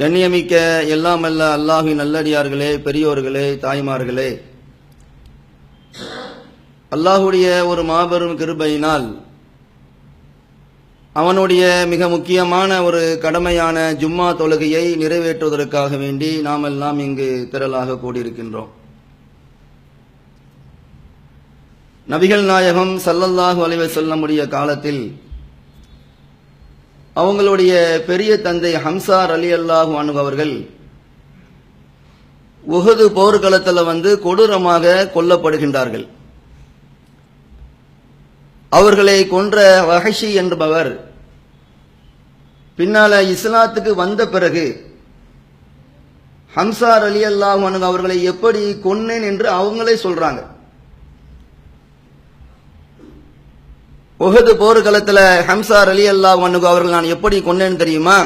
கண்ணியமிக்க எல்லாம் அல்ல அல்லாஹின் நல்லடியார்களே பெரியோர்களே தாய்மார்களே. அல்லாஹுடைய ஒரு மாபெரும் கிருபையினால் அவனுடைய மிக முக்கியமான ஒரு கடமையான ஜும்மா தொழுகையை நிறைவேற்றுவதற்காக வேண்டி நாம் எல்லாம் இங்கு திரளாக கூடியிருக்கின்றோம். நபிகள் நாயகம் சல்லல்லாஹு அலைஹி வஸல்லமுடைய காலத்தில் அவங்களுடைய பெரிய தந்தை ஹம்சார் அலி அல்லாஹு அவர்கள் உகது போர்க்களத்தில் வந்து கொடூரமாக கொல்லப்படுகின்றார்கள். அவர்களை கொன்ற வஹஷி என்பவர் பின்னால இஸ்லாத்துக்கு வந்த பிறகு ஹம்சார் அலி அல்லாஹ் அவர்களை எப்படி கொன்னேன் என்று அவங்களே சொல்றாங்க. உகது போர்க்களத்துல ஹம்சார் அலி அல்லாஹ் அவர்கள் நான் எப்படி கொண்டேன்னு தெரியுமா?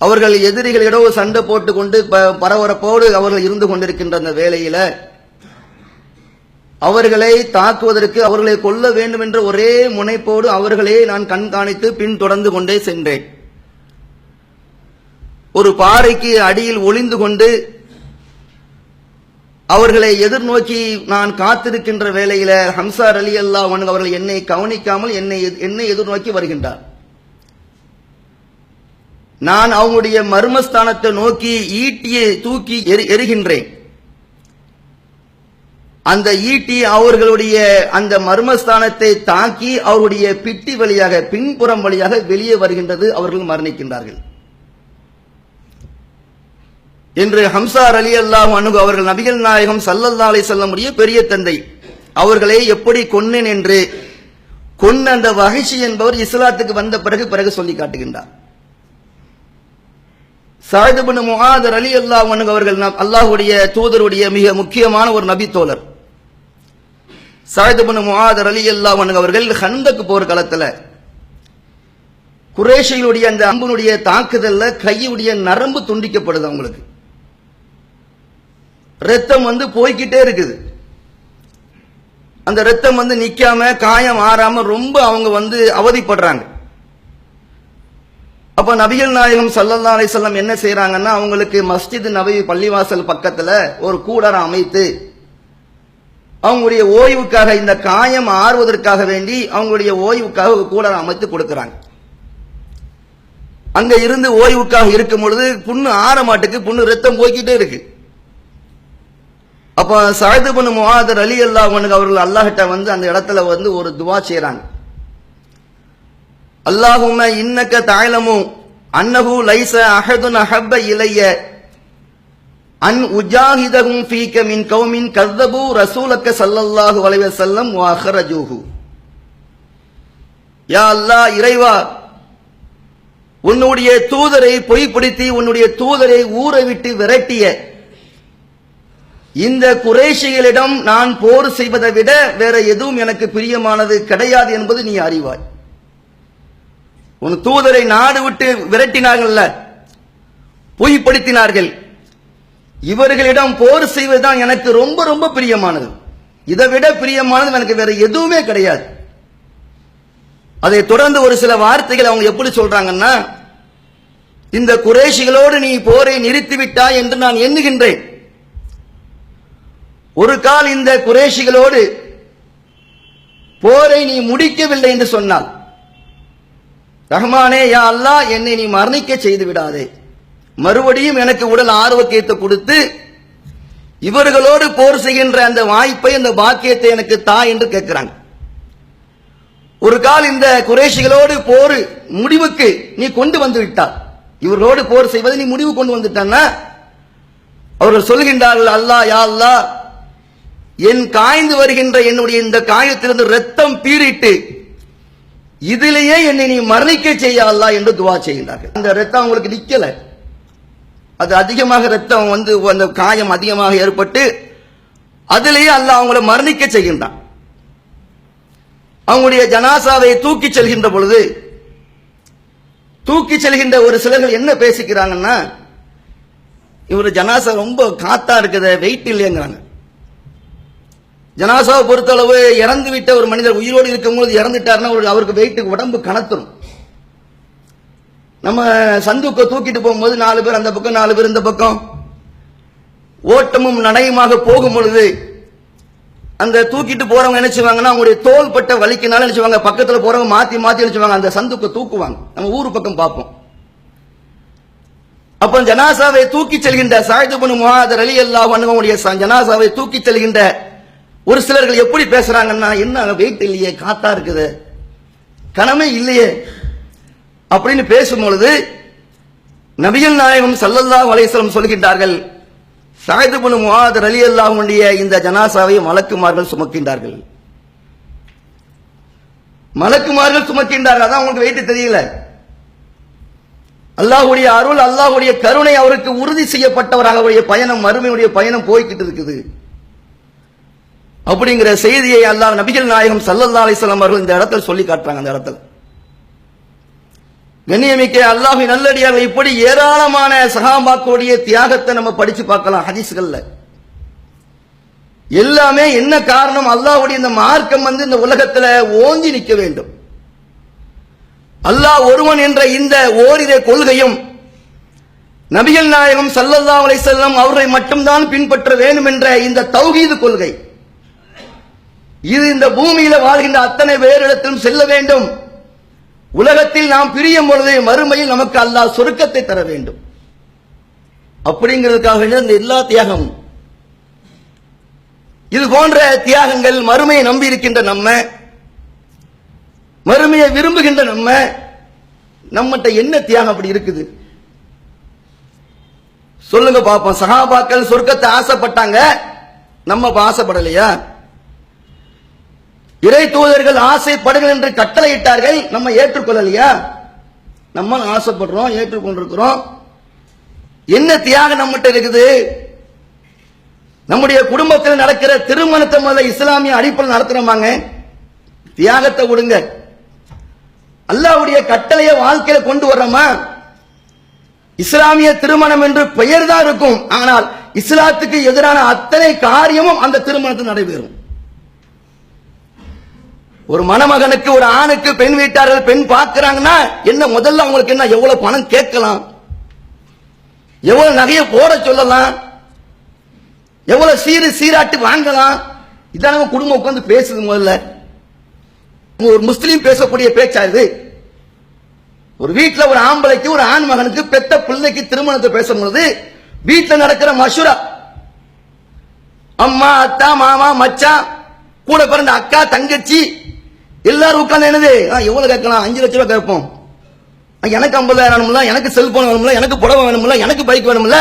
அவர்கள் எதிரிகளிடம் சண்டை போட்டு கொண்டு ப- பரபரப்போடு அவர்கள் இருந்து கொண்டிருக்கின்ற அந்த வேலையில அவர்களை தாக்குவதற்கு அவர்களை கொல்ல வேண்டும் என்ற ஒரே முனைப்போடு அவர்களே நான் கண்காணித்து பின்தொடர்ந்து கொண்டே சென்றேன். ஒரு பாறைக்கு அடியில் ஒளிந்து கொண்டு அவர்களை எதிர்நோக்கி நான் காத்திருக்கின்ற வேளையில ஹம்சார் அலி அல்லா அவர்கள் என்னை கவனிக்காமல் என்னை என்னை எதிர்நோக்கி வருகின்றார். நான் அவங்களுடைய மர்மஸ்தானத்தை நோக்கி ஈட்டியை தூக்கி எரிகின்றேன் அந்த ஈட்டி அவர்களுடைய அந்த மர்மஸ்தானத்தை தாக்கி அவருடைய பிட்டி வழியாக பின்புறம் வழியாக வெளியே வருகின்றது அவர்கள் மரணிக்கின்றார்கள். என்று ஹம்சார் அலி அல்லாஹ் அணுகு அவர்கள் நபிகள் நாயகம் சல்லல்லா அலை செல்லமுடைய பெரிய தந்தை. அவர்களை எப்படி கொன்னேன் என்று கொன்ன அந்த வகிஷி என்பவர் இஸ்லாத்துக்கு வந்த பிறகு பிறகு சொல்லி காட்டுகின்றார். சாயிதுபின் முகாதர் அலி அல்லாஹ் அணுகு அவர்கள் அல்லாஹுடைய தூதருடைய மிக முக்கியமான ஒரு நபி தோழர். சாயிதுபின் முகாதர் அலி அல்லாஹ் அணுகு அவர்கள் ஹந்தக்கு போர் களத்துல குரேஷிகளுடைய அந்த அம்புனுடைய தாக்குதல்ல கையுடைய நரம்பு துண்டிக்கப்படுது அவங்களுக்கு. ரத்தம் வந்து போய்க்கிட்டே இருக்குது. அந்த ரத்தம் வந்து நிக்காம காயம் ஆறாம ரொம்ப அவங்க வந்து அவதிப்படுறாங்க. அப்ப நபிகள் நாயகம் சல்லல்லா அலைஹி என்ன செய்யறாங்கன்னா அவங்களுக்கு மஸ்ஜித் நபி பள்ளிவாசல் பக்கத்துல ஒரு கூடாரம் அமைத்து அவங்களுடைய ஓய்வுக்காக இந்த காயம் ஆறுவதற்காக வேண்டி அவங்களுடைய ஓய்வுக்காக ஒரு கூடாரம் அமைத்து கொடுக்கறாங்க. அங்க இருந்து ஓய்வுக்காக இருக்கும் பொழுது புண்ணு ஆற மாட்டுக்கு புண்ணு ரத்தம் போய்க்கிட்டே இருக்கு. அப்போ சஹதுபன் முஹாதர் அலி அல்லா உனக்கு அவர்கள் அல்லாஹிட்ட வந்து அந்த இடத்துல வந்து ஒரு துவா செய்கிறாங்க அல்லாஹும இன்னக்க தாயலமு அன்னஹு லைச அஹதுன் அஹப்ப இலைய அன் உஜாஹிதகும் ஃபீக்க மின் கௌமின் கர்தபு ரசூலக்க சல்லல்லாஹு வளைவ செல்லம் வாஹரஜூஹு யா அல்லாஹ் இறைவா உன்னுடைய தூதரை பொய்ப்படுத்தி உன்னுடைய தூதரை ஊரை விட்டு விரட்டிய இந்த குறைஷிகளிடம் நான் போர் செய்வதை விட வேற எதுவும் எனக்கு பிரியமானது கிடையாது என்பது நீ அறிவாய். உன் தூதரை நாடு விட்டு விரட்டினார்கள்ல பொய்ப்படுத்தினார்கள் இவர்களிடம் போர் செய்வதுதான் எனக்கு ரொம்ப ரொம்ப பிரியமானது. இதை விட பிரியமானது எனக்கு வேற எதுவுமே கிடையாது. அதை தொடர்ந்து ஒரு சில வார்த்தைகள் அவங்க எப்படி சொல்றாங்கன்னா இந்த குறைஷிகளோடு நீ போரை நிறுத்திவிட்டாய் என்று நான் எண்ணுகின்றேன். ஒரு கால் இந்த குறைஷிகளோடு போரை நீ முடிக்கவில்லை என்று சொன்னால் ரஹ்மானே யா அல்லா என்னை நீ மரணிக்க செய்து விடாதே. மறுபடியும் எனக்கு உடல் ஆரோக்கியத்தை கொடுத்து இவர்களோடு போர் செய்கின்ற அந்த வாய்ப்பை அந்த பாக்கியத்தை எனக்கு தா என்று கேட்கிறாங்க ஒரு கால் இந்த குறைஷிகளோடு போர் முடிவுக்கு நீ கொண்டு வந்து விட்டார் இவர்களோடு போர் செய்வதை நீ முடிவு கொண்டு வந்துட்டான்னா அவர்கள் சொல்கின்றார்கள் அல்லா யா அல்லாஹ் என் காய்ந்து வருகின்ற என்னுடைய இந்த காயத்திலிருந்து ரத்தம் பீறிட்டு இதிலேயே என்னை நீ மரணிக்க செய்யலா என்று துவா செய்கின்றார்கள். அந்த ரத்தம் அவங்களுக்கு நிக்கல. அது அதிகமாக ரத்தம் வந்து அந்த காயம் அதிகமாக ஏற்பட்டு அதிலேயே அல்லாஹ் அவங்கள மரணிக்க செய்கின்றான். அவங்களுடைய ஜனாசாவை தூக்கி செல்கின்ற பொழுது தூக்கி செல்கின்ற ஒரு சிலர்கள் என்ன பேசிக்கிறாங்கன்னா இவர் ஜனாசா ரொம்ப காத்தா இருக்குது வெயிட் இல்லைங்கிறாங்க. ஜனாசாவை பொறுத்தளவு இறந்து விட்ட ஒரு மனிதர் உயிரோடு இருக்கும்போது இறந்துட்டாருன்னா அவருக்கு வெயிட்டுக்கு உடம்பு கணத்துரும் நம்ம சந்துக்க தூக்கிட்டு போகும்போது நாலு பேர் அந்த பக்கம் நாலு பேர் இந்த பக்கம். ஓட்டமும் நடையுமாக போகும் பொழுது அந்த தூக்கிட்டு போறவங்க என்ன செய்வாங்கன்னா அவங்களுடைய தோல் பட்ட வலிக்குனால என்ன செய்வாங்க பக்கத்துல போறவங்க மாத்தி மாத்தி என்ன செய்வாங்க அந்த சந்துக்க தூக்குவாங்க. நம்ம ஊர் பக்கம் பார்ப்போம். அப்ப ஜனாசாவை தூக்கி செல்கின்ற சாயிதுபனு முஹாதர் அலி அல்லாஹ் அனுபவமுடைய ஜனாசாவை தூக்கி செல்கின்ற ஒரு சிலர்கள் எப்படி பேசுறாங்கன்னா என்ன வெயிட் இல்லையே காத்தா இருக்குது. கனமே இல்லையே. அப்படின்னு பேசும்பொழுது நபிகள் நாயகம் சல்லல்லா வலைசலம் வஸல்லம் சொல்கின்றார்கள் சாயிதுபனு முஹாதர் அலி அல்லாஹ்வுடைய இந்த ஜனாசாவை மலக்குமார்கள் சுமக்கின்றார்கள். மலக்குமார்கள் சுமக்கின்றார்கள். அதான் உங்களுக்கு வெயிட் தெரியல. அல்லாஹ்வுடைய அருள் அல்லாஹுடைய கருணை அவருக்கு உறுதி செய்யப்பட்டவராக அவருடைய பயணம் மறுமையுடைய பயணம் போய்கிட்டு இருக்குது. அப்படிங்கிற செய்தியை அல்லாஹ் நபிகள் நாயகம் சல்லல்லா அலிஸ்லாம் அவர்கள் இந்த இடத்துல சொல்லி காட்டுறாங்க அந்த இடத்துல. கண்ணியமிக்க அல்லாஹி நல்லடியாக இப்படி ஏராளமான சஹாபாக்களுடைய தியாகத்தை நம்ம படிச்சு பார்க்கலாம் ஹதீஸ்கள்ல. எல்லாமே என்ன காரணம்? அல்லாஹுடைய இந்த மார்க்கம் வந்து இந்த உலகத்துல ஓங்கி நிற்க வேண்டும். அல்லாஹ் ஒருவன் என்ற இந்த ஓரிரை கொள்கையும் நபிகள் நாயகம் சல்லல்லா அலை செல்லம் அவரை மட்டும்தான் பின்பற்ற வேண்டும் என்ற இந்த தௌஹீது கொள்கை. இது இந்த பூமியில வாழ்கின்ற அத்தனை பேரிடத்திலும் செல்ல வேண்டும். உலகத்தில் நாம் பிரியும் பொழுது மறுமையில் நமக்கு அல்லாஹ் சொருக்கத்தை தர வேண்டும். அப்படிங்கிறதுக்காக இந்த எல்லா தியாகமும். இது போன்ற தியாகங்கள் மறுமையை நம்பி இருக்கின்ற நம்ம மறுமையை விரும்புகின்ற நம்ம நம்மகிட்ட என்ன தியாகம் அப்படி இருக்குது? சொல்லுங்க பாப்போம் சகாபாக்கள் சொர்க்கத்தை ஆசைப்பட்டாங்க நம்ம இப்ப ஆசைப்படலையா? இறை தூதர்கள் ஆசைப்படுங்கள் என்று கட்டளையிட்டார்கள் நம்ம ஏற்றுக்கொள்ளலையா? நம்ம ஆசைப்படுறோம் ஏற்றுக்கொண்டிருக்கிறோம். என்ன தியாகம் நம்மகிட்ட இருக்குது? நம்முடைய குடும்பத்தில் நடக்கிற திருமணத்தை முதல்ல இஸ்லாமிய அடிப்படையில் நடத்துறோமாங்க? தியாகத்தை விடுங்க. அல்லாவுடைய கட்டளையை வாழ்க்கையில கொண்டு வர்றோமா? இஸ்லாமிய திருமணம் என்று பெயர் தான் இருக்கும். ஆனால் இஸ்லாத்துக்கு எதிரான அத்தனை காரியமும் அந்த திருமணத்தில் நடைபெறும். ஒரு மணமகனுக்கு ஒரு ஆணுக்கு பெண் வீட்டார்கள் பெண் பார்க்கிறாங்கன்னா என்ன முதல்ல அவங்களுக்கு என்ன எவ்வளவு பணம் கேட்கலாம்? எவ்வளவு நகையை போட சொல்லலாம்? எவ்வளவு சீரு சீராட்டு வாங்கலாம்? இதான் நம்ம குடும்பம் உட்காந்து பேசுது முதல்ல. ஒரு முஸ்லீம் பேசக்கூடிய பேச்சா இது? ஒரு வீட்டில் ஒரு ஆம்பளைக்கு ஒரு ஆண் மகனுக்கு பெத்த பிள்ளைக்கு திருமணத்தை பேசும்பொழுது வீட்டில் நடக்கிற மஷூரா. அம்மா அத்தா மாமா மச்சான் கூட பிறந்த அக்கா தங்கச்சி எல்லாரும் உட்காந்து என்னது? ஆ, எவ்வளவு கேட்கலாம்? அஞ்சு லட்ச ரூபாய் கேட்போம். எனக்கு ஐம்பதாயிரம் வேணும்ல எனக்கு செல்போன் வேணும்ல எனக்கு புடவை வேணும்ல எனக்கு பைக் வேணும்ல.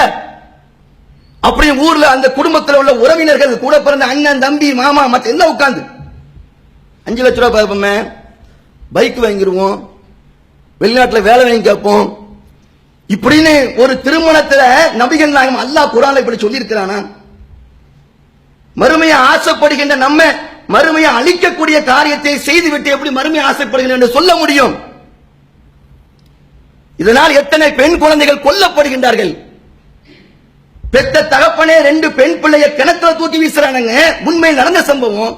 அப்படி ஊர்ல அந்த குடும்பத்தில் உள்ள உறவினர்கள் கூட பிறந்த அண்ணன் தம்பி மாமா மத்த எல்லாம் உட்காந்து அஞ்சு லட்ச ரூபாய் பார்ப்போமே பைக் வாங்கிடுவோம் வெளிநாட்டில் வேலை வாங்கி கேட்போம். இப்படின்னு ஒரு திருமணத்துல நபிகள் நாயகம் அல்லாஹ் குரான் இப்படி சொல்லி இருக்கிறானா மறுமையை ஆசைப்படுகின்ற நம்ம மறுமையை அழிக்கக்கூடிய காரியத்தை செய்துவிட்டு எப்படி மறுமையை ஆசைப்படுகிறேன் என்று சொல்ல முடியும்? இதனால் எத்தனை பெண் குழந்தைகள் கொல்லப்படுகின்றார்கள்? பெத்த தகப்பனே ரெண்டு பெண் பிள்ளைய கிணத்துல தூக்கி வீசுறானுங்க. உண்மையில் நடந்த சம்பவம்.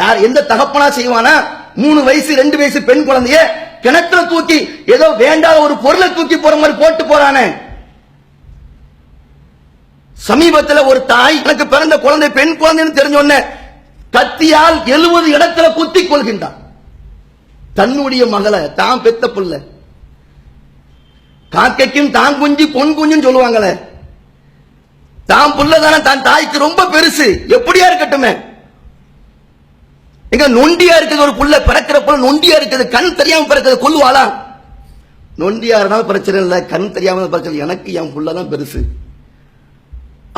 யார் எந்த தகப்பனா செய்வானா? மூணு வயசு ரெண்டு வயசு பெண் குழந்தைய கிணத்துல தூக்கி ஏதோ வேண்டாத ஒரு பொருளை தூக்கி போற மாதிரி போட்டு போறானே. சமீபத்துல ஒரு தாய் எனக்கு பிறந்த குழந்தை பெண் குழந்தைன்னு தெரிஞ்ச உடனே கத்தியால் எழுபது இடத்துல குத்தி கொள்கின்றான். தன்னுடைய மகளை தான் பெத்த புள்ள. காக்கைக்கும் தான் குஞ்சு பொன் குஞ்சுன்னு சொல்லுவாங்களே. தான் புள்ள தானே தான் தாய்க்கு ரொம்ப பெருசு. எப்படியா இருக்கட்டுமே. எங்க நொண்டியா இருக்குது ஒரு புள்ள பிறக்கிற புள்ள நொண்டியா இருக்குது கண் தெரியாம பிறக்கிறது கொல்லுவாளா? நொண்டியா இருந்தாலும் பிரச்சனை இல்லை கண் தெரியாம பிரச்சனை எனக்கு என் புள்ளதான் பெருசு.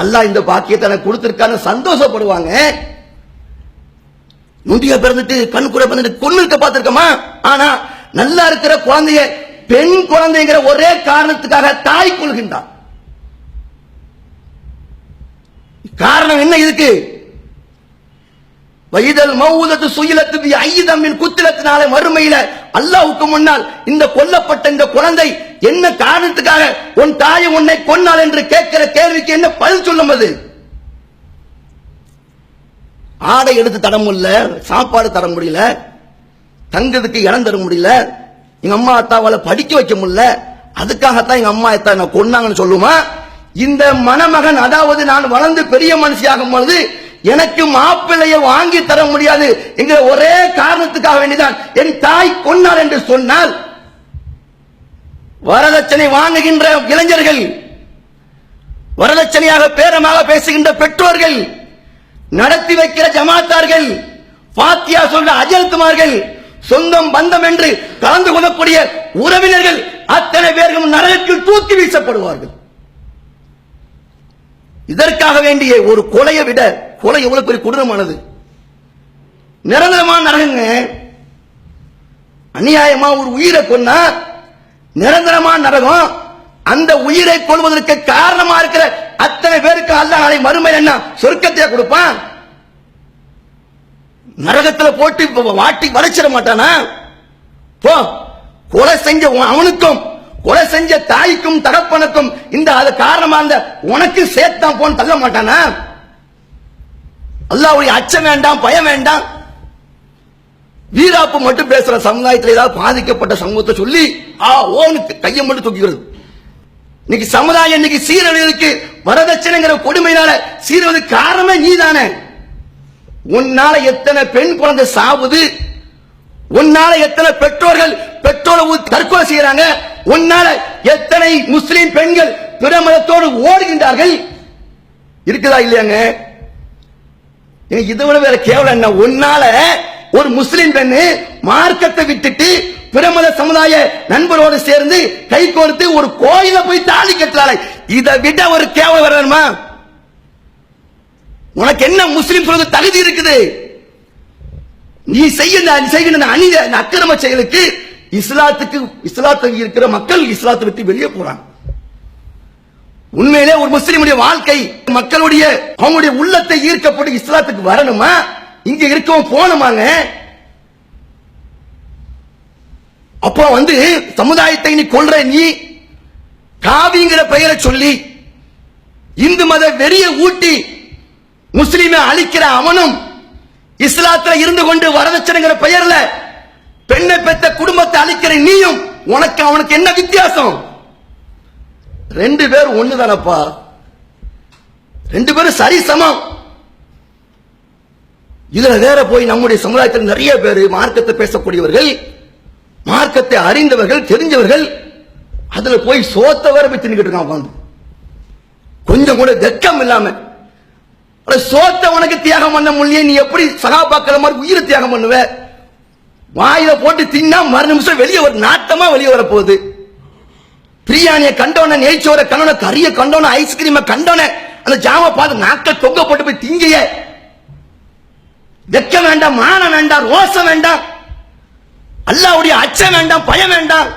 அல்லாஹ் இந்த பாக்கியத்தை எனக்கு கொடுத்திருக்கான்னு சந்தோஷப்படுவாங்க. நொண்டியா பிறந்துட்டு கண் கூட பிறந்துட்டு கொண்டு இருக்க பார்த்திருக்கோமா? ஆனா நல்லா இருக்கிற குழந்தைய பெண் குழந்தைங்கிற ஒரே காரணத்துக்காக தாய் கொள்கின்றான். காரணம் என்ன இதுக்கு? வைதல் மௌதத்து சுயிலத்து ஐதம்மின் குத்திலத்தினால மறுமையில அல்லாவுக்கு முன்னால் இந்த கொல்லப்பட்ட இந்த குழந்தை என்ன காரணத்துக்காக உன் தாயை உன்னை கொன்னாள் என்று கேட்கிற கேள்விக்கு என்ன பதில் சொல்லும் அது? ஆடை எடுத்து தர முடியல சாப்பாடு தர முடியல தங்கிறதுக்கு இடம் தர முடியல எங்க அம்மா அத்தாவால படிக்க வைக்க முடியல அதுக்காகத்தான் எங்க அம்மா அத்தா என்ன கொன்னாங்கன்னு சொல்லுமா? இந்த மணமகன் அதாவது நான் வளர்ந்து பெரிய மனுஷியாகும் பொழுது எனக்கு மாப்பிள்ளையை வாங்கி தர முடியாது என்கிற ஒரே காரணத்துக்காக வேண்டிதான் என் தாய் கொன்னார் என்று சொன்னால் வரதட்சணை வாங்குகின்ற இளைஞர்கள் வரதட்சணையாக பேரமாக பேசுகின்ற பெற்றோர்கள் நடத்தி வைக்கிற ஜமாத்தார்கள் பாத்தியா சொல்ற அஜல்குமார்கள் சொந்தம் பந்தம் என்று கலந்து கொள்ளக்கூடிய உறவினர்கள் அத்தனை பேர்களும் நரகத்தில் தூக்கி வீசப்படுவார்கள். இதற்காக வேண்டிய ஒரு கொலையை விட கொலை எவ்வளவு பெரிய கொடூரமானது நிரந்தரமான நரகங்க அநியாயமா ஒரு உயிரை கொன்னா நிரந்தரமான நரகம் அந்த உயிரை கொள்வதற்கு காரணமா இருக்கிற அத்தனை பேருக்கு அல்லாஹ் நாளை மறுமை என்ன? சொர்க்கத்தை கொடுப்பான்? நரகத்துல போட்டு வாட்டி வளைச்சிட மாட்டானா? போ கொலை செஞ்ச அவனுக்கும் கொலை செஞ்ச தாய்க்கும் தகப்பனுக்கும் இந்த அது காரணமா இருந்த உனக்கு சேர்த்தான் போன்னு தள்ள மாட்டானா? அல்லாவுடைய அச்சம் வேண்டாம் பயம் வேண்டாம். வீராப்பு மட்டும் பேசுற சமுதாயத்தில் ஏதாவது பாதிக்கப்பட்ட சமூகத்தை சொல்லி ஆ ஓனுக்கு கையை மட்டும் தூக்கிக்கிறது. இன்னைக்கு சமுதாயம் இன்னைக்கு சீரழிவதற்கு வரதட்சணைங்கிற கொடுமையினால சீரழிவது காரணமே நீதானே. உன்னால எத்தனை பெண் குழந்தை சாவுது? உன்னால எத்தனை பெற்றோர்கள் பெற்றோரை தற்கொலை செய்யறாங்க? உன்னால எத்தனை முஸ்லிம் பெண்கள் பிற மதத்தோடு ஓடுகின்றார்கள்? இருக்குதா இல்லையாங்க? எனக்கு இதை விட வேற கேவலம் என்ன? உன்னால ஒரு முஸ்லிம் பெண்ணு மார்க்கத்தை விட்டுட்டு பிரமத சமுதாய நண்பரோடு சேர்ந்து கை கோர்த்து ஒரு கோயில போய் தாலி கட்டுறாளே. இதை விட ஒரு கேவலம் வரணுமா உனக்கு என்ன முஸ்லிம் சொல்றது தகுதி இருக்குது? நீ செய்ய செய்கிற அநீத அக்கிரம செயலுக்கு இஸ்லாத்துக்கு இஸ்லாத்துக்கு இருக்கிற மக்கள் இஸ்லாத்தை விட்டு வெளியே போறாங்க. உண்மையிலே ஒரு முஸ்லிமுடைய வாழ்க்கை மக்களுடைய அவங்களுடைய உள்ளத்தை ஈர்க்கப்பட்டு இஸ்லாத்துக்கு வரணுமா? இங்க இருக்கவும் போகணுமாங்க? அப்போ வந்து சமுதாயத்தை நீ கொள்ற நீ காவிங்கிற பெயரை சொல்லி இந்து மத வெறிய ஊட்டி முஸ்லீமை அழிக்கிற அவனும் இஸ்லாத்துல இருந்து கொண்டு வரதட்சணைங்கிற பெயர்ல பெண்ணை பெத்த குடும்பத்தை அழிக்கிற நீயும் உனக்கு அவனுக்கு என்ன வித்தியாசம்? ரெண்டு பேர் ஒண்ணுதானப்பா? ரெண்டு பேரும் சரி சமம் இதுல வேற போய் நம்முடைய சமுதாயத்தில் நிறைய பேர் மார்க்கத்தை பேசக்கூடியவர்கள் மார்க்கத்தை அறிந்தவர்கள் தெரிஞ்சவர்கள் அதுல போய் சோத்த வர போய் தின்னுக்கிட்டு இருக்கான் உட்கார்ந்து. கொஞ்சம் கூட வெக்கம் இல்லாம. சோத்த உனக்கு தியாகம் பண்ண முடியல நீ எப்படி சகாபாக்கிற மாதிரி உயிரை தியாகம் பண்ணுவ? வாயில போட்டு தின்னா மறு நிமிஷம் வெளியே ஒரு நாட்டமா வெளியே வர போகுது பிரியாணியை கண்டோன நெய்ச்சோர கண்டோன கறிய கண்டோன ஐஸ்கிரீமை கண்டோன அந்த ஜாம பார்த்து நாக்க தொங்க போட்டு போய் திங்கிய வெக்க வேண்டாம் மானம் வேண்டாம் ரோசம் வேண்டாம். அல்லாவுடைய அச்சம் வேண்டாம் பயம் வேண்டாம்.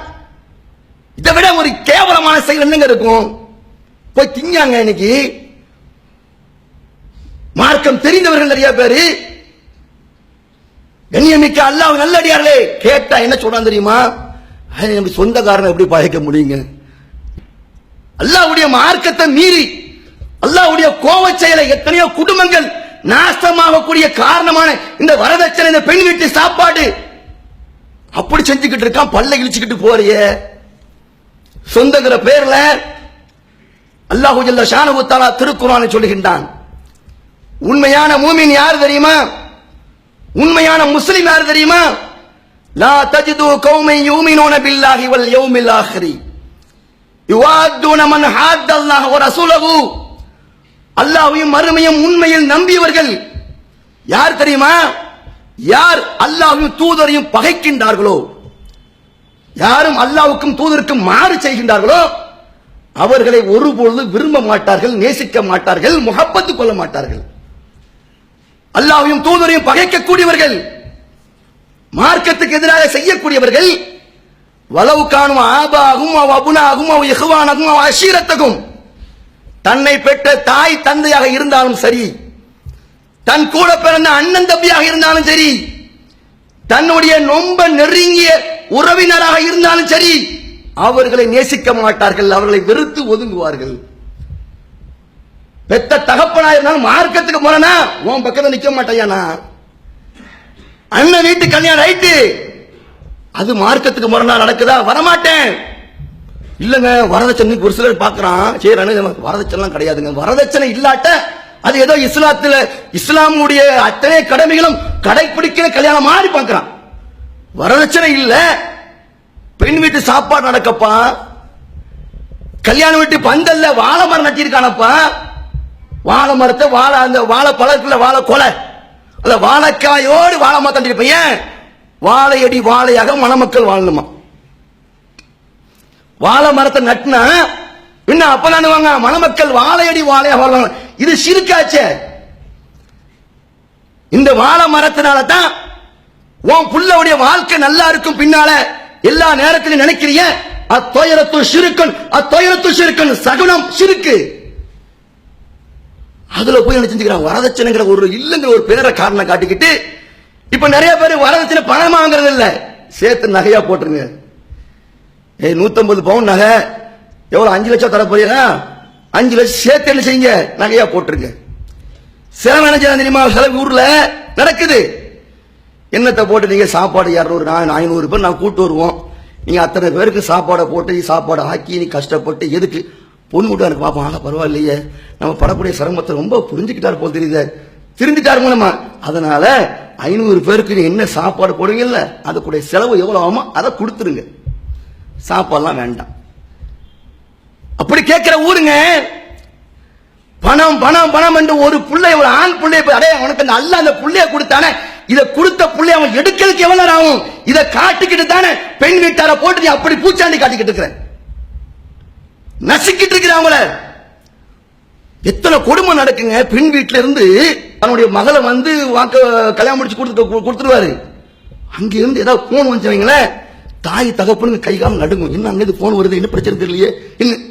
இதை விட ஒரு கேவலமான செயல் என்னங்க இருக்கும்? போய் திங்காங்க இன்னைக்கு? மார்க்கம் தெரிந்தவர்கள் நிறைய பேரு. கண்ணியமிக்க அல்லாஹ் நல்லடியார்களே கேட்டா என்ன சொல்றான் தெரியுமா? நம்ம சொந்தக்காரனை எப்படி பழைக்க முடியுங்க? அல்லாவுடைய மார்க்கத்தை மீறி அல்லாவுடைய கோவ செயலை எத்தனையோ குடும்பங்கள் நாசமாகக்கூடிய காரணமான இந்த வரதட்சணை இந்த பெண் வீட்டு சாப்பாடு அப்படி செஞ்சுக்கிட்டு இருக்கான் பல்ல இழிச்சுக்கிட்டு போறிய. சொந்தங்கிற பேர்ல அல்லாஹு ஜல்ல ஷானஹு தஆலா சொல்லுகின்றான். உண்மையான மூமின் யார் தெரியுமா? உண்மையான முஸ்லிம் யார் தெரியுமா? லா தஜிது கௌமை யூமினூன பில்லாஹி வல் யௌமில் ஆஹிரி. யுவாத்துன மன் ஹாத்தல்லாஹ் வ ரசூலஹு. அல்லாஹ்வையும் மறுமையும் உண்மையில் நம்பியவர்கள் யார் தெரியுமா? யார் அல்லாஹ்வையும் தூதரையும் பகைக்கின்றார்களோ யாரும் அல்லாவுக்கும் தூதருக்கும் மாறு செய்கின்றார்களோ அவர்களை ஒருபொழுது விரும்ப மாட்டார்கள் நேசிக்க மாட்டார்கள் முகப்பத்து கொள்ள மாட்டார்கள். அல்லாவையும் தூதரையும் பகைக்கக்கூடியவர்கள் மார்க்கத்துக்கு எதிராக செய்யக்கூடியவர்கள் வலவு காணும் ஆபாகும் அவ் அபுனாகும் அவ் இஹ்வானகும் அவ் அஷீரத்தகும் தன்னை பெற்ற தாய் தந்தையாக இருந்தாலும் சரி தன் கூட பிறந்த அண்ணன் தம்பியாக இருந்தாலும் சரி தன்னுடைய ரொம்ப நெருங்கிய உறவினராக இருந்தாலும் சரி அவர்களை நேசிக்க மாட்டார்கள் அவர்களை வெறுத்து ஒதுங்குவார்கள். பெத்த தகப்பனா இருந்தாலும் மார்க்கத்துக்கு போனா உன் பக்கத்தில் நிக்க மாட்டேயானா அண்ணன் வீட்டு கல்யாணம் ஆயிட்டு அது மார்க்கத்துக்கு முரணா நடக்குதா? வரமாட்டேன். இல்லைங்க வரதட்சணைக்கு ஒரு சிலர் பார்க்கறான். சரி அண்ணே, வரதட்சணைலாம் கிடையாதுங்க. வரதட்சணை இல்லாட்ட அது ஏதோ இஸ்லாத்துல இஸ்லாமுடைய அத்தனை கடமைகளும் கடைபிடிக்கிற கல்யாணம் மாறி பார்க்கிறான். வரதட்சணை இல்ல. பெண் வீட்டு சாப்பாடு நடக்கப்பா. கல்யாணம் வீட்டு பந்தல்ல வாழை மரம் நட்டிருக்கானப்பா. வாழை மரத்தை வாழை அந்த வாழை பழத்துல வாழை கொலை. அந்த வாழைக்காயோடு வாழை மரம் நட்டிருப்ப ஏன்? வாழையடி வாழையாக மணமக்கள் வாழணுமா? வாழை மரத்தை நட்டினா என்ன அப்ப நானுவாங்க மணமக்கள் வாழையடி வாழையா வாழணும் இது சிறுக்காச்சே இந்த வாழை மரத்தினால தான் உன் புள்ளவுடைய வாழ்க்கை நல்லா இருக்கும் பின்னால எல்லா நேரத்திலும் நினைக்கிறீங்க அத்தொயரத்து சிறுக்கன் அத்தொயரத்து சிறுக்கன் சகுனம் சிறுக்கு. அதுல போய் என்ன செஞ்சுக்கிறான் வரதட்சணைங்கிற ஒரு இல்லைங்கிற ஒரு பேரை காரணம் காட்டிக்கிட்டு இப்ப நிறைய பேர் வரதட்சணை பணம் வாங்குறது இல்லை சேர்த்து நகையா போட்டுருங்க. ஏய் நூத்தம்பது பவுன் நகை. எவ்வளவு அஞ்சு லட்சம் தர போறீங்களா அஞ்சு லட்சம் சேர்த்து என்ன செய்யுங்க. நகையா போட்டுருங்க. செலவு நினைச்சா தெரியுமா? செலவு ஊர்ல நடக்குது. என்னத்தை போட்டு நீங்க சாப்பாடு இரநூறு நான் ஐநூறு பேர் நான் கூட்டு வருவோம். நீங்க அத்தனை பேருக்கு சாப்பாடை போட்டு சாப்பாடு ஆக்கி நீ கஷ்டப்பட்டு எதுக்கு? பொண்ணு மட்டும் எனக்கு பார்ப்போம். ஆனா பரவாயில்லையே. நம்ம படக்கூடிய சிரமத்தை ரொம்ப புரிஞ்சுக்கிட்டார் போல் தெரியுது. திருந்திட்டாரு மூலமா அதனால ஐநூறு பேருக்கு நீ என்ன சாப்பாடு போடுவீங்கல்ல? அதுக்குடைய செலவு எவ்வளோ ஆகுமோ அதை கொடுத்துருங்க. சாப்பாடுலாம் வேண்டாம். அப்படி கேட்கிற ஊருங்க. பணம் பணம் பணம் என்று ஒரு பிள்ளை ஒரு ஆண் பிள்ளைய போய் அடைய உனக்கு அந்த அல்ல அந்த புள்ளைய கொடுத்தானே. இதை கொடுத்த பிள்ளை அவன் எடுக்கிறதுக்கு எவ்வளவு நேரம் ஆகும்? இதை காட்டிக்கிட்டு தானே பெண் வீட்டார போட்டு நீ அப்படி பூச்சாண்டி காட்டிக்கிட்டு இருக்கிற. நசுக்கிட்டு இருக்கிற அவங்கள. எத்தனை கொடுமை நடக்குங்க. பெண் வீட்டுல இருந்து தன்னுடைய மகளை வந்து வாக்க கல்யாணம் முடிச்சு கொடுத்து கொடுத்துருவாரு அங்க இருந்து ஏதாவது போன் வந்து தாய் தகப்பனுங்க கை காலம் நடுங்கும். என்ன அங்க போன் வருது? என்ன பிரச்சனை தெரியலையே? இன்னும்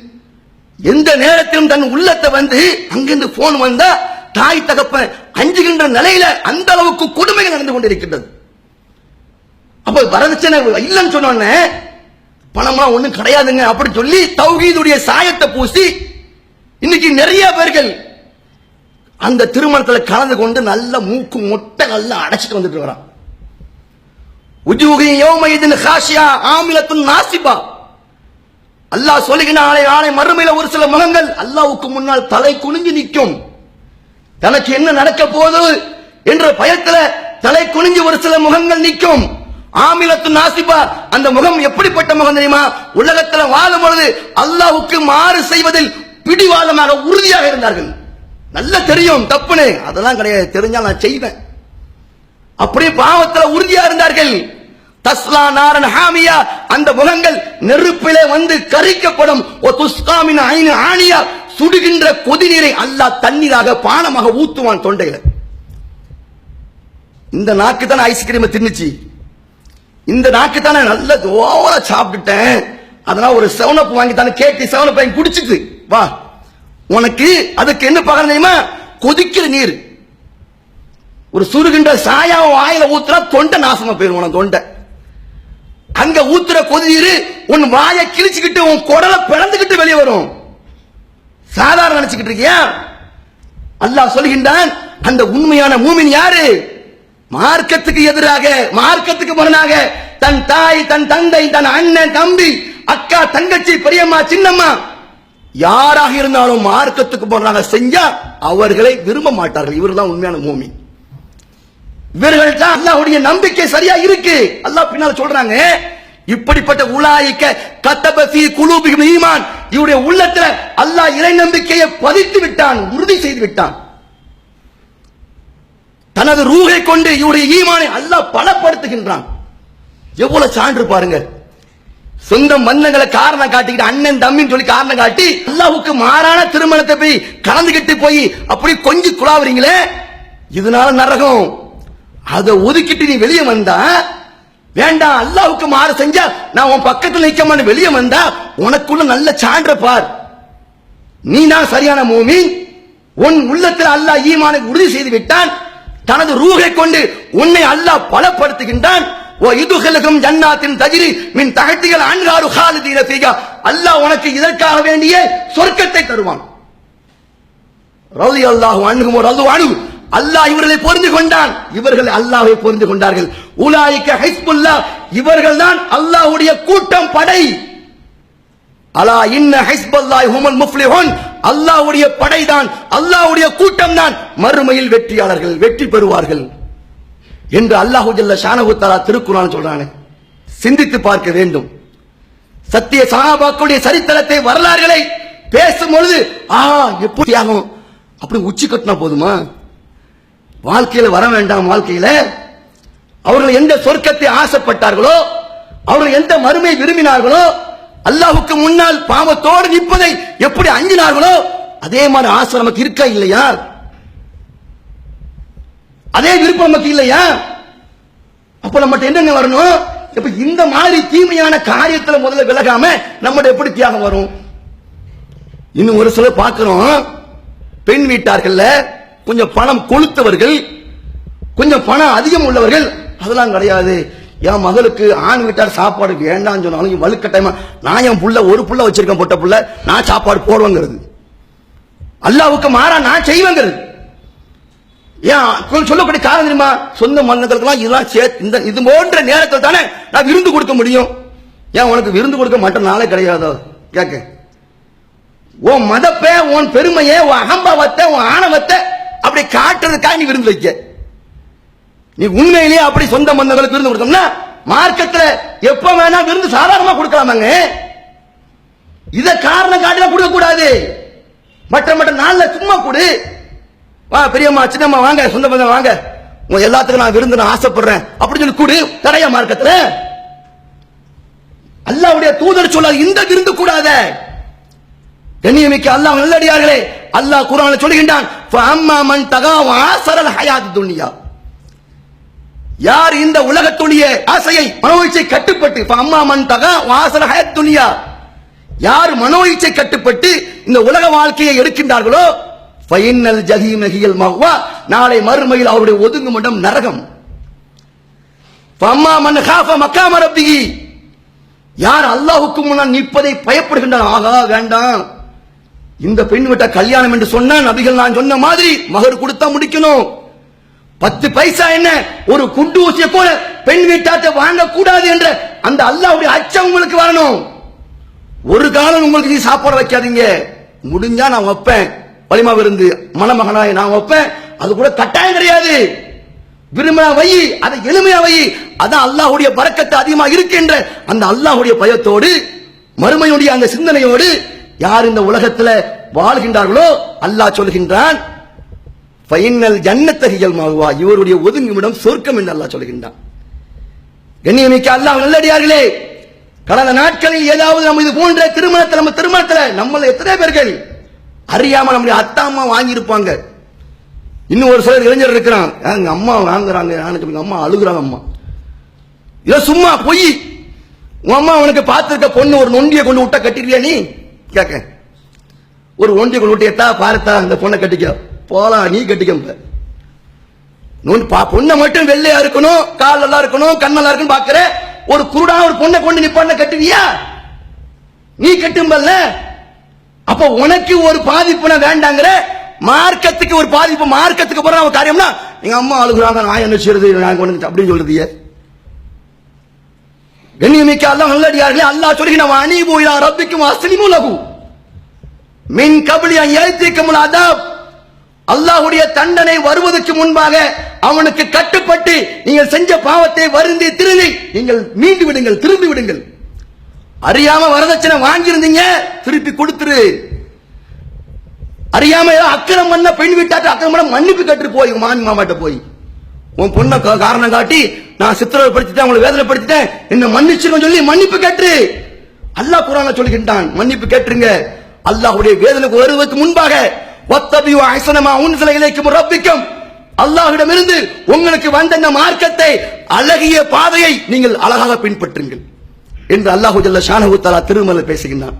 எந்த நேரத்திலும் தன் உள்ளத்தை வந்து அங்கிருந்து போன் வந்தா தாய் தகப்பன் அஞ்சுகின்ற நிலையில அந்த அளவுக்கு கொடுமைகள் நடந்து கொண்டிருக்கின்றது. அப்ப வரதட்சணை இல்லைன்னு சொன்னோடனே பணமா ஒண்ணும் கிடையாதுங்க அப்படி சொல்லி தௌஹீதுடைய சாயத்தை பூசி இன்னைக்கு நிறைய பேர்கள் அந்த திருமணத்தில் கலந்து கொண்டு நல்ல மூக்கு மொட்டை நல்லா அடைச்சிட்டு வந்துட்டு வரான். உஜூகி யோமயிதின் ஹாஷியா ஆமிலத்துன் நாசிபா. அல்லாஹ் சொல்லுகிற நாளை நாளை மறுமையில ஒரு சில முகங்கள் அல்லாவுக்கு முன்னால் தலை குனிஞ்சு நிற்கும். தனக்கு என்ன நடக்க போகுது என்ற பயத்துல தலை குனிஞ்சு ஒரு சில முகங்கள் நிற்கும். ஆமிலத்து நாசிபா அந்த முகம் எப்படிப்பட்ட முகம் தெரியுமா? உலகத்துல வாழும் பொழுது அல்லாவுக்கு மாறு செய்வதில் பிடிவாதமாக உறுதியாக இருந்தார்கள். நல்ல தெரியும் தப்புன்னு. அதெல்லாம் கிடையாது தெரிஞ்சா நான் செய்வேன். அப்படியே பாவத்துல உறுதியா இருந்தார்கள். தஸ்லா நாரன் ஹாமியா. அந்த முகங்கள் நெருப்பிலே வந்து கரிக்கப்படும். ஓ துஸ்காமின் ஐனு ஆணியா. சுடுகின்ற கொதிநீரை அல்லாஹ் தண்ணீராக பானமாக ஊத்துவான் தொண்டையில. இந்த நாக்கு தானே ஐஸ்கிரீம் தின்னுச்சு? இந்த நாக்கு தானே நல்ல ஓவரா சாப்பிட்டுட்டேன். அதனால ஒரு செவனப் வாங்கி தானே கேட்டு செவனப் வாங்கி குடிச்சிட்டு வா. உனக்கு அதுக்கு என்ன பார்க்கணும் தெரியுமா? கொதிக்கிற நீர். ஒரு சுருகின்ற சாயாவை வாயில ஊத்துனா தொண்டை நாசமா போயிடும் உனக்கு தொண்டை. அங்க ஊத்துற கொதிரு உன் வாயை கிழிச்சுக்கிட்டு உன் குடலை பிளந்துக்கிட்டு வெளியே வரும். சாதாரண நினைச்சுக்கிட்டு இருக்கியா? அல்லாஹ் சொல்கின்றான் அந்த உண்மையான மூமின் யாரு? மார்க்கத்துக்கு எதிராக மார்க்கத்துக்கு முரணாக தன் தாய் தன் தந்தை தன் அண்ணன் தம்பி அக்கா தங்கச்சி பெரியம்மா சின்னம்மா யாராக இருந்தாலும் மார்க்கத்துக்கு முரணாக செஞ்சா அவர்களை விரும்ப மாட்டார்கள். இவர்தான் உண்மையான மூமின். இவர்கள் தான் அல்லாஹ்வுடைய நம்பிக்கை சரியா இருக்கு. அல்லாஹ் பின்னால சொல்றாங்க இப்படிப்பட்ட உலாயிக்க கத்தபசி குலூபி ஈமான். இவருடைய உள்ளத்துல அல்லாஹ் இறை நம்பிக்கையை பதித்து விட்டான் உறுதி செய்து விட்டான். தனது ரூகை கொண்டு இவருடைய ஈமானை அல்லாஹ் பலப்படுத்துகின்றான். எவ்வளவு சான்று பாருங்க. சொந்த மன்னங்களை காரணம் காட்டிக்கிட்டு அண்ணன் தம்பின்னு சொல்லி காரணம் காட்டி அல்லாவுக்கு மாறான திருமணத்தை போய் கலந்துகிட்டு போய் அப்படி கொஞ்சம் குழாவுறீங்களே? இதனால நரகம். அதை ஒதுக்கிட்டு நீ வெளியே வந்தா வேண்டாம் அல்லாவுக்கு மாறு செஞ்சா நான் உன் பக்கத்தில் நிற்கமான வெளியே வந்தா உனக்குள்ள நல்ல சான்ற பார். நீ தான் சரியான மோமி உன் உள்ளத்தில் அல்லாஹ் ஈமானை உறுதி செய்து விட்டான். தனது ரூகை கொண்டு உன்னை அல்லாஹ் பலப்படுத்துகின்றான். ஓ இதுகளுக்கும் ஜன்னாத்தின் தஜிரி மின் தகட்டிகள் அன்றாறு காலத்தீர செய்யா அல்லாஹ் உனக்கு இதற்காக வேண்டிய சொர்க்கத்தை தருவான். ரவுதி அல்லாஹு அணுகும் ரது அணு அல்லாஹ் இவர்களை புரிந்து கொண்டான். இவர்கள் அல்லாஹை புரிந்து கொண்டார்கள். உலாய்க்க ஹைஸ்புல்லா இவர்கள் தான் அல்லாஹ்வுடைய கூட்டம் படை. அலா இன்ன ஹிஸ்பல்லாஹி ஹுமுல் முஃப்லிஹுன் அல்லாஹ்வுடைய படைதான். அல்லாஹ்வுடைய கூட்டம் தான் மறுமையில் வெற்றியாளர்கள் வெற்றி பெறுவார்கள். என்று அல்லாஹு ஜல்ல ஷானஹு தஆலா திருக்குர்ஆன் சொல்றானே. சிந்தித்து பார்க்க வேண்டும். சத்திய சஹாபாக்களுடைய சரித்திரத்தை வரலாறுகளை பேசும் பொழுது ஆ எப்படி ஆகும் அப்படி உச்சி கட்டினா போதுமா? வாழ்க்கையில வர வேண்டாம் வாழ்க்கையில. அவர்கள் எந்த சொர்க்கத்தை ஆசைப்பட்டார்களோ அவர்கள் எந்த மறுமை விரும்பினார்களோ அல்லாஹுக்கு முன்னால் பாவத்தோடு நிற்பதை எப்படி அஞ்சினார்களோ அதே மாதிரி ஆசை நமக்கு இருக்கா இல்லையா? அதே விருப்பம் நமக்கு இல்லையா? அப்ப நம்மகிட்ட என்னங்க வரணும்? இப்ப இந்த மாதிரி தீமையான காரியத்துல முதல்ல விலகாம நம்மகிட்ட எப்படி தியாகம் வரும்? இன்னும் ஒரு சில பார்க்கிறோம். பெண் வீட்டார்கள்ல கொஞ்சம் பணம் கொளுத்தவர்கள் கொஞ்சம் பணம் அதிகம் உள்ளவர்கள் அதெல்லாம் கிடையாது. என் மகளுக்கு ஆண் வீட்டார் சாப்பாடு வேண்டாம்னு சொன்னாலும் வலுக்கட்டாயமா நான் என் புள்ள ஒரு புள்ள வச்சிருக்கேன் போட்ட புள்ள நான் சாப்பாடு போடுவேங்கிறது. அல்லாவுக்கு மாறா நான் செய்வேங்கிறது. ஏன் கொஞ்சம் சொல்லக்கூடிய காரணம் தெரியுமா? சொந்த மன்னர்களுக்கெல்லாம் இதெல்லாம் சேர்த்து இந்த இது போன்ற நேரத்தில் தானே நான் விருந்து கொடுக்க முடியும். ஏன் உனக்கு விருந்து கொடுக்க மாட்டேன் நாளே கிடையாதோ. கேட்க. உன் மதப்பை உன் பெருமையை உன் அகம்பாவத்தை உன் ஆணவத்தை அப்படி காட்டுறதுக்காக நீ விருந்து வைக்க. நீ உண்மையிலேயே அப்படி சொந்த மந்தங்களுக்கு விருந்து கொடுத்தோம்னா மார்க்கெட்ல எப்ப வேணா விருந்து சாதாரணமா கொடுக்கலாமாங்க. இத காரணம் காட்டி கொடுக்க கூடாது மற்ற மற்ற நாள்ல சும்மா கொடு. வா பெரியம்மா சின்னம்மா வாங்க சொந்த பந்தம் வாங்க. உங்க எல்லாத்துக்கும் நான் விருந்து நான் ஆசைப்படுறேன். அப்படின்னு சொல்லி கூடு தடையா மார்க்கத்துல. அல்லாவுடைய தூதர் சொல்ல இந்த விருந்து கூடாத. கண்ணியமிக்க அல்லாஹ் நல்லடியார்களே அல்லாஹ் குர்ஆன்ல சொல்கின்றான் மன் ஹயாத் துன்யா. யார் இந்த உலகத்துடைய ஆசையை மனோயிச்சை கட்டுப்பட்டு அம்மா மன் தகா வாசல் ஹயாத் துன்யா. யார் மனோயிச்சை கட்டுப்பட்டு இந்த உலக வாழ்க்கையை எடுக்கின்றார்களோ ஃபைனல் ஜஹீம் ஹியல் மஹ்வா. நாளை மறுமையில் அவருடைய ஒதுங்கும் இடம் நரகம். ஃபஅம்மா மன் ஹாஃப மக்காம ரப்பிஹி. யார் அல்லாஹுக்கு முன்னால் நிற்பதை பயப்படுகின்றான்? ஆகா வேண்டாம். இந்த பெண் விட்ட கல்யாணம் என்று சொன்னா நபிகள் நான் சொன்ன மாதிரி மகர் கொடுத்தா முடிக்கணும். பத்து பைசா என்ன? ஒரு குண்டு ஊசிய கூட பெண் வீட்டாட்ட வாங்க கூடாது என்ற அந்த அல்லாவுடைய அச்சம் உங்களுக்கு வரணும். ஒரு காலம் உங்களுக்கு நீ சாப்பாடு வைக்காதீங்க. முடிஞ்சா நான் வைப்பேன். வலிமா விருந்து மணமகனாய் நான் வைப்பேன். அது கூட கட்டாயம் கிடையாது. விரும்பினா வை அதை எளிமையா வை. அதான் அல்லாஹுடைய பறக்கத்தை அதிகமா இருக்கின்ற அந்த அல்லாஹுடைய பயத்தோடு மறுமையுடைய அந்த சிந்தனையோடு யார் இந்த உலகத்தில் வாழ்கின்றார்களோ அல்லாஹ் சொல்கின்றான் ஃபைனல் ஜன்னத்தகியல் மாகுவா இவருடைய ஒதுங்குமிடம் சொர்க்கம் என்று அல்லாஹ் சொல்கின்றான். கண்ணியமிக்க அல்லாஹ் நல்லடியார்களே கடந்த நாட்களில் ஏதாவது நம்ம இது போன்ற திருமணத்தில் நம்ம திருமணத்தில் நம்மள எத்தனை பேர்கள் அறியாம நம்முடைய அத்தா அம்மா வாங்கியிருப்பாங்க. இன்னும் ஒரு சிலர் இளைஞர் இருக்கிறான் எங்க அம்மா வாங்குறாங்க நான் சொல்லுங்க அம்மா அழுகுறாங்க அம்மா. இதை சும்மா பொய் உன் அம்மா உனக்கு பார்த்துருக்க பொண்ணு ஒரு நொண்டியை கொண்டு விட்டா கட்டிடுவியா நீ? கேட்க. ஒரு ஒன்றிய கொண்டு விட்டு எத்தா பார்த்தா அந்த பொண்ணை கட்டிக்க. போலாம் நீ கட்டிக்க பா- பொண்ணை மட்டும் வெள்ளையா இருக்கணும் கால் நல்லா இருக்கணும் கண் நல்லா இருக்கணும் பாக்குற. ஒரு குருடா ஒரு பொண்ணை கொண்டு நீ பொண்ணை கட்டுவியா? நீ கட்டும்பல்ல அப்ப உனக்கு ஒரு பாதிப்புனா வேண்டாங்கிற மார்க்கத்துக்கு ஒரு பாதிப்பு மார்க்கத்துக்கு போற காரியம்னா எங்க அம்மா அழுகுறாங்க நான் என்ன செய்யறது நான் கொண்டு அப்படின்னு சொல்றது கண்ணியமிக்க அல்லாஹ் நல்லடியார்களே அல்லாஹ் சொல்கிறான் அனீபு இலா ரப்பிக்கும் அஸ்லிமு லகு. மின் கபலி ஏத்திக்கும் அதாப். அல்லாஹுடைய தண்டனை வருவதற்கு முன்பாக அவனுக்கு கட்டுப்பட்டு நீங்கள் செஞ்ச பாவத்தை வருந்தி திருந்தி நீங்கள் மீண்டு விடுங்கள் திரும்பி விடுங்கள். அறியாம வரதட்சணை வாங்கியிருந்தீங்க திருப்பி கொடுத்துரு. அறியாம ஏதோ அக்கிரம் பண்ண பெண் வீட்டாட்டு அக்கிரம் பண்ண மன்னிப்பு கட்டு போய் மாமி மாமாட்ட போய். உன் பொண்ணை காரணம் காட்டி நான் சித்திரவதைப்படுத்திட்டேன் உங்களை வேதனைப்படுத்திட்டேன் என்ன மன்னிச்சிருக்கேன் சொல்லி மன்னிப்பு கேட்டு அல்லாஹ் குரான சொல்கின்றான் மன்னிப்பு கேட்டுருங்க. அல்லாஹ்வுடைய வேதனைக்கு வருவதற்கு முன்பாக ஒத்தபியோ அசனமா உன் சில இலைக்கும் ரப்பிக்கும். அல்லாஹிடமிருந்து உங்களுக்கு வந்த இந்த மார்க்கத்தை அழகிய பாதையை நீங்கள் அழகாக பின்பற்றுங்கள். என்று அல்லாஹு ஜல்ல ஷானஹு தஆலா திருமலை பேசுகின்றான்.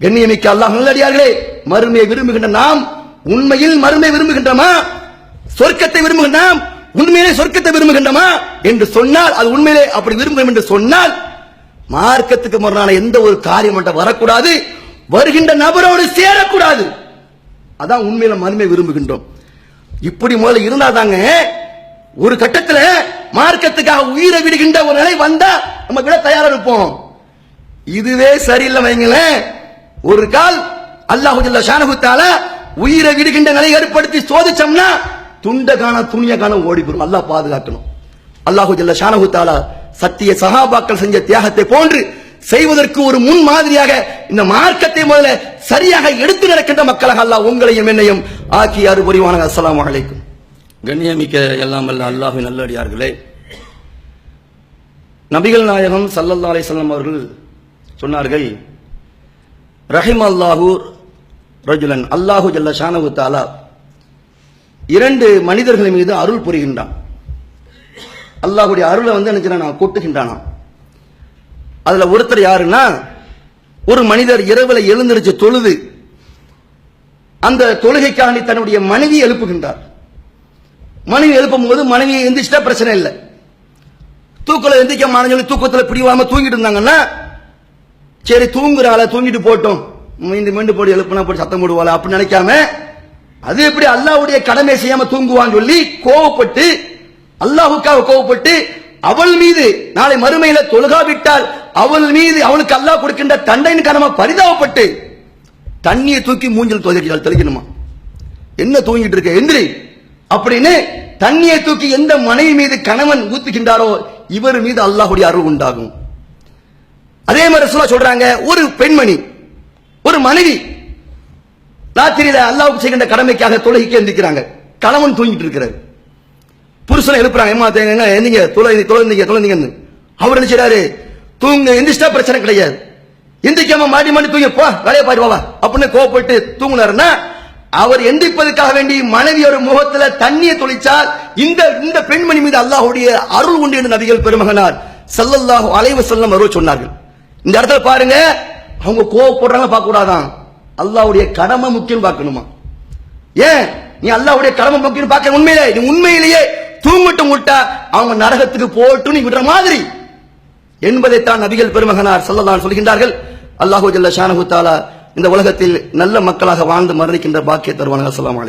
கண்ணியமிக்க அல்லாஹ் நல்லடியார்களே மறுமையை விரும்புகின்ற நாம் உண்மையில் மறுமை விரும்புகின்றோமா? சொர்க்கத்தை விரும்புகின்றோம் உண்மையிலே சொர்க்கத்தை விரும்புகின்றமா? என்று சொன்னால் அது உண்மையிலே அப்படி விரும்புகிறோம் என்று சொன்னால் மார்க்கத்துக்கு முரணான எந்த ஒரு காரியம் வரக்கூடாது. வருகின்ற நபரோடு சேரக்கூடாது. அதான் உண்மையில மறுமை விரும்புகின்றோம். இப்படி முதல்ல இருந்தாதாங்க ஒரு கட்டத்தில் மார்க்கத்துக்காக உயிரை விடுகின்ற ஒரு நிலை வந்தா நம்ம விட தயாரா இருப்போம். இதுவே சரியில்லை வைங்களேன். ஒரு கால் அல்லாஹு ஜல்ல உயிரை விடுகின்ற நிலை ஏற்படுத்தி சோதிச்சோம்னா துண்ட காண துணிய காண ஓடி போயிடும் அல்லாஹ் பாதுகாக்கணும். அல்லாஹு ஜல்ல ஷானஹு தாலா சத்திய சகாபாக்கள் செஞ்ச தியாகத்தை போன்று செய்வதற்கு ஒரு முன் மாதிரியாக இந்த மார்க்கத்தை முதல்ல சரியாக எடுத்து நடக்கின்ற மக்களாக அல்லாஹ் உங்களையும் என்னையும் ஆக்கி யாரு புரிவான அஸ்லாம் வலைக்கும் கண்ணியமிக்க எல்லாம் அல்ல அல்லாஹின் நல்லடியார்களே நபிகள் நாயகம் சல்லல்லா அலிசல்லாம் அவர்கள் சொன்னார்கள் ரஹிம் அல்லாஹூர் ரஜுலன். அல்லாஹு ஜல்ல ஷானஹு தாலா இரண்டு மனிதர்கள் மீது அருள் புரிகின்றான். அல்லாஹுடைய அருளை வந்து என்ன நான் கொட்டுகின்றானாம். அதுல ஒருத்தர் யாருன்னா ஒரு மனிதர் இரவுல எழுந்திருச்சு தொழுது அந்த தொழுகைக்காண்டி தன்னுடைய மனைவி எழுப்புகின்றார். மனைவி எழுப்பும் போது மனைவியை எந்திரிச்சிட்டா பிரச்சனை இல்லை. தூக்கல எந்திரிக்க மாட்டேன்னு சொல்லி தூக்கத்தில் பிடிவாம தூங்கிட்டு இருந்தாங்கன்னா சரி தூங்குறாள தூங்கிட்டு போட்டோம். மீண்டு மீண்டு போட்டு எழுப்புனா போட்டு சத்தம் போடுவாள் அப்படின்னு நினைக்காம அது எப்படி அல்லாவுடைய கடமை செய்யாம தூங்குவான்னு சொல்லி கோவப்பட்டு அல்லாஹுக்காக கோவப்பட்டு அவள் மீது நாளை மறுமையில தொழுகாவிட்டால் அவள் மீது அவனுக்கு அல்லாஹ் கொடுக்கின்ற தண்டையின் காரணமா பரிதாபப்பட்டு தண்ணியை தூக்கி மூஞ்சல் தொலைக்கிறாள் தெளிக்கணுமா என்ன தூங்கிட்டு இருக்க? எந்திரி. அப்படின்னு தண்ணியை தூக்கி எந்த மனைவி மீது கணவன் ஊத்துகின்றாரோ இவர் மீது அல்லாஹுடைய அருள் உண்டாகும். அதே மாதிரி ரசூலா சொல்றாங்க ஒரு பெண்மணி ஒரு மனைவி ராத்திரியில அல்லாவுக்கு செய்கின்ற கடமைக்காக தொழுகைக்கு எந்திக்கிறாங்க கணவன் தூங்கிட்டு இருக்கிறார். புருஷனை எழுப்புறாங்க. ஏமா தேங்க எந்திங்க தொலை தொலைந்தீங்க தொலைந்தீங்கன்னு அவர் என்ன செய்றாரு? தூங்க எந்திரிச்சிட்டா பிரச்சனை கிடையாது. எந்திக்காம மாடி மாடி தூங்கி போ வேலையை பாரு வா அப்படின்னு கோவப்பட்டு தூங்குனாருன்னா அவர் எந்திப்பதற்காக வேண்டி மனைவியோட முகத்துல தண்ணியை தொழிச்சால் இந்த இந்த பெண்மணி மீது அல்லாஹுடைய அருள் உண்டு என்று நபிகள் பெருமகனார் ஸல்லல்லாஹு அலைவ செல்லம் அருள் சொன்னார்கள். இந்த இடத்துல பாருங்க அவங்க கோவப்படுறாங்க பார்க்க கூடாதான் அல்லாவுடைய கடமை முக்கியம் பார்க்கணுமா? ஏன்? நீ அல்லாவுடைய கடமை முக்கியம் பார்க்க உண்மையிலே நீ உண்மையிலேயே தூங்கட்டும் விட்டா அவங்க நரகத்துக்கு போட்டு நீ விடுற மாதிரி. என்பதைத்தான் நபிகள் பெருமகனார் சொல்லலாம் சொல்கின்றார்கள். அல்லாஹூ ஜல்ல ஷானஹு தாலா இந்த உலகத்தில் நல்ல மக்களாக வாழ்ந்து மரணிக்கின்ற பாக்கிய தருவாங்க அஸ்லாம்